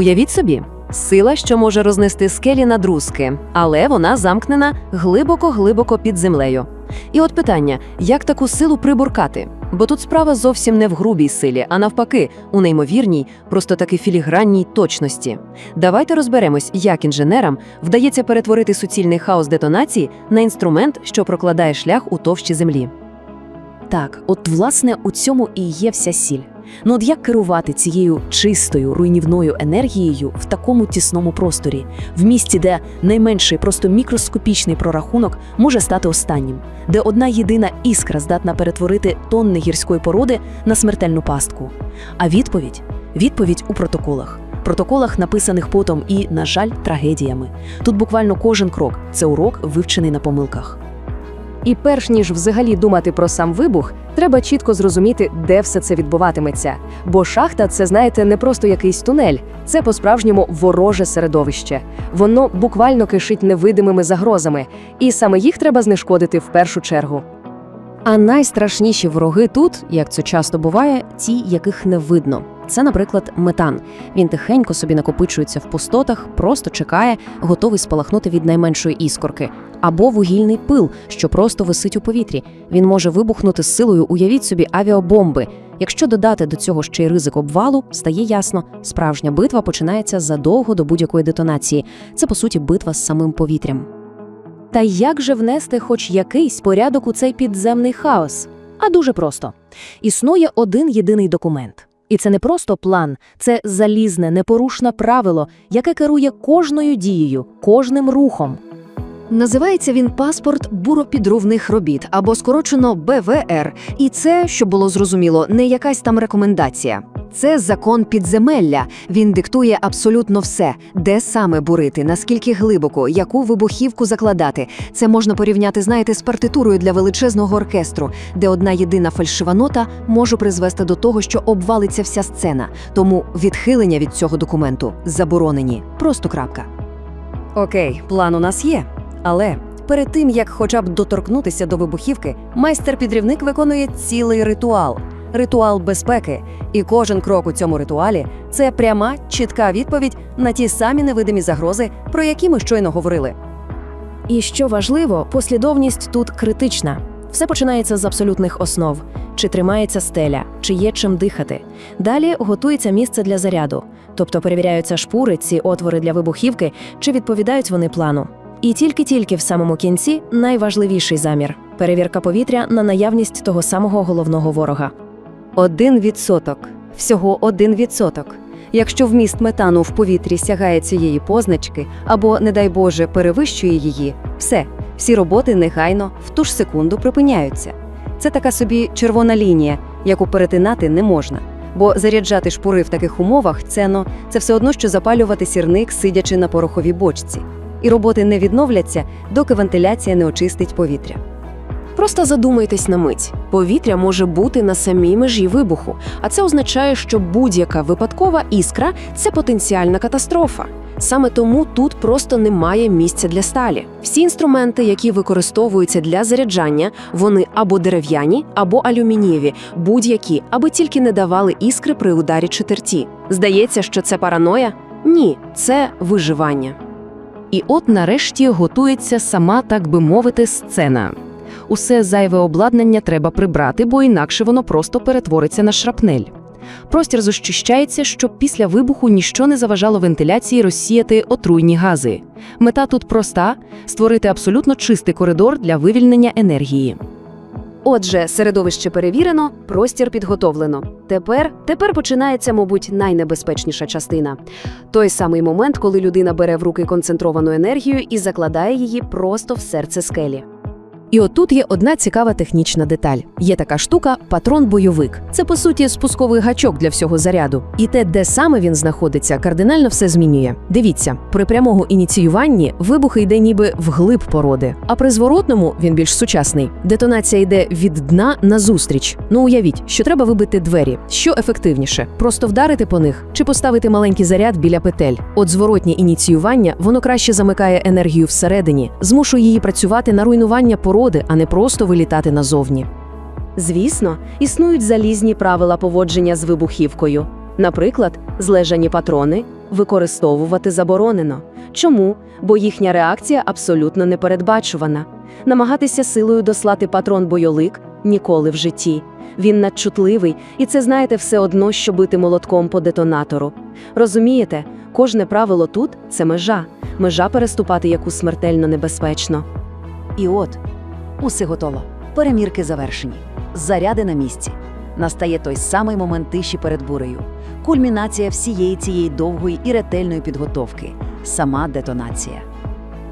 Уявіть собі, сила, що може рознести скелі на друзки, але вона замкнена глибоко-глибоко під землею. І от питання: як таку силу прибуркати? Бо тут справа зовсім не в грубій силі, а навпаки, у неймовірній, просто таки філігранній точності. Давайте розберемось, як інженерам вдається перетворити суцільний хаос детонації на інструмент, що прокладає шлях у товщі землі. Так, от власне у цьому і є вся сіль. Ну от як керувати цією чистою руйнівною енергією в такому тісному просторі, в місті, де найменший, просто мікроскопічний прорахунок може стати останнім, де одна єдина іскра здатна перетворити тонни гірської породи на смертельну пастку. А відповідь відповідь у протоколах. Протоколах, написаних потом і, на жаль, трагедіями. Тут буквально кожен крок це урок, вивчений на помилках. І перш ніж взагалі думати про сам вибух, треба чітко зрозуміти, де все це відбуватиметься. Бо шахта це, знаєте, не просто якийсь тунель, це по-справжньому вороже середовище. Воно буквально кишить невидимими загрозами, і саме їх треба знешкодити в першу чергу. А найстрашніші вороги тут, як це часто буває, ті, яких не видно. Це, наприклад, метан. Він тихенько собі накопичується в пустотах, просто чекає, готовий спалахнути від найменшої іскорки. Або вугільний пил, що просто висить у повітрі. Він може вибухнути з силою, уявіть собі, авіабомби. Якщо додати до цього ще й ризик обвалу, стає ясно, справжня битва починається задовго до будь-якої детонації. Це по суті битва з самим повітрям. Та як же внести хоч якийсь порядок у цей підземний хаос? А дуже просто: існує один єдиний документ. І це не просто план, це залізне, непорушне правило, яке керує кожною дією, кожним рухом. Називається він паспорт буропідровних робіт або скорочено БВР. І це, щоб було зрозуміло, не якась там рекомендація. Це закон підземелля. Він диктує абсолютно все, де саме бурити, наскільки глибоко, яку вибухівку закладати. Це можна порівняти, знаєте, з партитурою для величезного оркестру, де одна єдина фальшива нота може призвести до того, що обвалиться вся сцена. Тому відхилення від цього документу заборонені. Просто крапка. Окей, план у нас є. Але перед тим як хоча б доторкнутися до вибухівки, майстер-підрівник виконує цілий ритуал ритуал безпеки. І кожен крок у цьому ритуалі це пряма, чітка відповідь на ті самі невидимі загрози, про які ми щойно говорили. І що важливо, послідовність тут критична. Все починається з абсолютних основ: чи тримається стеля, чи є чим дихати. Далі готується місце для заряду, тобто перевіряються шпури, ці отвори для вибухівки, чи відповідають вони плану. І тільки-тільки в самому кінці найважливіший замір перевірка повітря на наявність того самого головного ворога. Один відсоток. Всього один відсоток. Якщо вміст метану в повітрі сягає цієї позначки або, не дай Боже, перевищує її, все, всі роботи негайно в ту ж секунду припиняються. Це така собі червона лінія, яку перетинати не можна. Бо заряджати шпури в таких умовах це, це все одно, що запалювати сірник, сидячи на пороховій бочці. І роботи не відновляться, доки вентиляція не очистить повітря. Просто задумайтесь на мить. Повітря може бути на самій межі вибуху, а це означає, що будь-яка випадкова іскра це потенціальна катастрофа. Саме тому тут просто немає місця для сталі. Всі інструменти, які використовуються для заряджання, вони або дерев'яні, або алюмінієві, будь-які, аби тільки не давали іскри при ударі чи терті. Здається, що це параноя? Ні, це виживання. І от нарешті готується сама, так би мовити, сцена. Усе зайве обладнання треба прибрати, бо інакше воно просто перетвориться на шрапнель. Простір зощищається, щоб після вибуху ніщо не заважало вентиляції розсіяти отруйні гази. Мета тут проста створити абсолютно чистий коридор для вивільнення енергії. Отже, середовище перевірено, простір підготовлено. Тепер, тепер починається, мабуть, найнебезпечніша частина. Той самий момент, коли людина бере в руки концентровану енергію і закладає її просто в серце скелі. І отут є одна цікава технічна деталь. Є така штука патрон-бойовик. Це по суті спусковий гачок для всього заряду. І те, де саме він знаходиться, кардинально все змінює. Дивіться, при прямому ініціюванні вибух йде ніби вглиб породи, а при зворотному він більш сучасний. Детонація йде від дна назустріч. Ну уявіть, що треба вибити двері. Що ефективніше? Просто вдарити по них чи поставити маленький заряд біля петель. От зворотнє ініціювання воно краще замикає енергію всередині, змушує її працювати на руйнування породи, а не просто вилітати назовні. Звісно, існують залізні правила поводження з вибухівкою. Наприклад, злежані патрони, використовувати заборонено. Чому? Бо їхня реакція абсолютно непередбачувана. Намагатися силою дослати патрон бойолик ніколи в житті. Він надчутливий, і це знаєте все одно, що бити молотком по детонатору. Розумієте, кожне правило тут це межа. Межа переступати яку смертельно небезпечно. І от усе готово. Перемірки завершені. Заряди на місці. Настає той самий момент тиші перед бурею. Кульмінація всієї цієї довгої і ретельної підготовки. Сама детонація.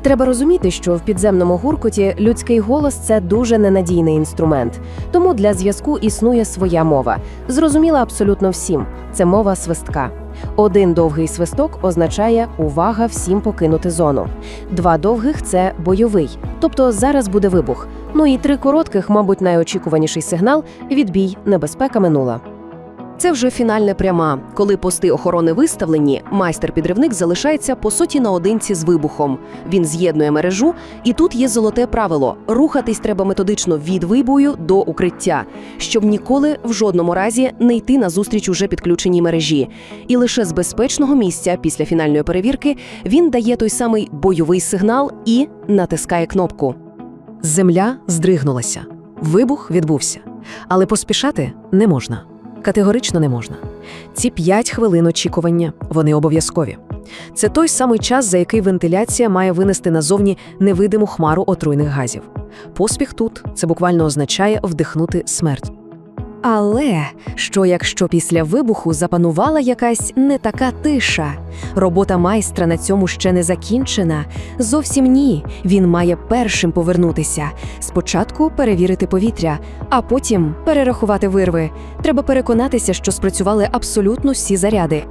Треба розуміти, що в підземному гуркоті людський голос це дуже ненадійний інструмент. Тому для зв'язку існує своя мова. Зрозуміла абсолютно всім. Це мова свистка. Один довгий свисток означає увага всім покинути зону. Два довгих це бойовий, тобто зараз буде вибух. Ну і три коротких, мабуть, найочікуваніший сигнал відбій, небезпека минула. Це вже фінальна пряма. Коли пости охорони виставлені, майстер-підривник залишається по суті наодинці з вибухом. Він з'єднує мережу, і тут є золоте правило: рухатись треба методично від вибою до укриття, щоб ніколи в жодному разі не йти на зустріч уже підключеній мережі. І лише з безпечного місця після фінальної перевірки він дає той самий бойовий сигнал і натискає кнопку. Земля здригнулася. Вибух відбувся. Але поспішати не можна. Категорично не можна. Ці п'ять хвилин очікування вони обов'язкові. Це той самий час, за який вентиляція має винести назовні невидиму хмару отруйних газів. Поспіх тут це буквально означає вдихнути смерть. Але що якщо після вибуху запанувала якась не така тиша? Робота майстра на цьому ще не закінчена. Зовсім ні. Він має першим повернутися. Спочатку перевірити повітря, а потім перерахувати вирви. Треба переконатися, що спрацювали абсолютно всі заряди.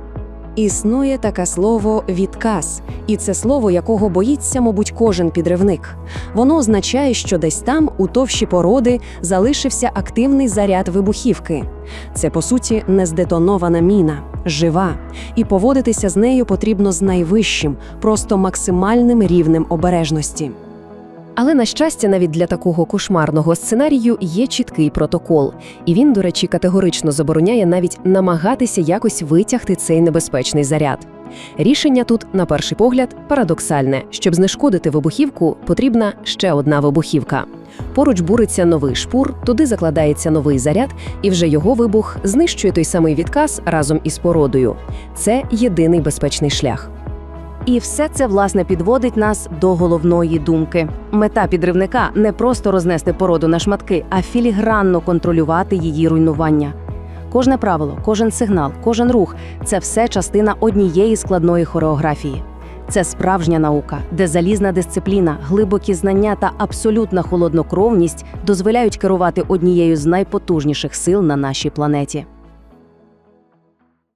Існує таке слово відказ, і це слово, якого боїться, мабуть, кожен підривник. Воно означає, що десь там, у товщі породи, залишився активний заряд вибухівки. Це, по суті, не здетонована міна, жива, і поводитися з нею потрібно з найвищим, просто максимальним рівнем обережності. Але на щастя, навіть для такого кошмарного сценарію є чіткий протокол, і він, до речі, категорично забороняє навіть намагатися якось витягти цей небезпечний заряд. Рішення тут, на перший погляд, парадоксальне. Щоб знешкодити вибухівку, потрібна ще одна вибухівка. Поруч буриться новий шпур, туди закладається новий заряд, і вже його вибух знищує той самий відказ разом із породою. Це єдиний безпечний шлях. І все це власне підводить нас до головної думки. Мета підривника не просто рознести породу на шматки, а філігранно контролювати її руйнування. Кожне правило, кожен сигнал, кожен рух це все частина однієї складної хореографії. Це справжня наука, де залізна дисципліна, глибокі знання та абсолютна холоднокровність дозволяють керувати однією з найпотужніших сил на нашій планеті.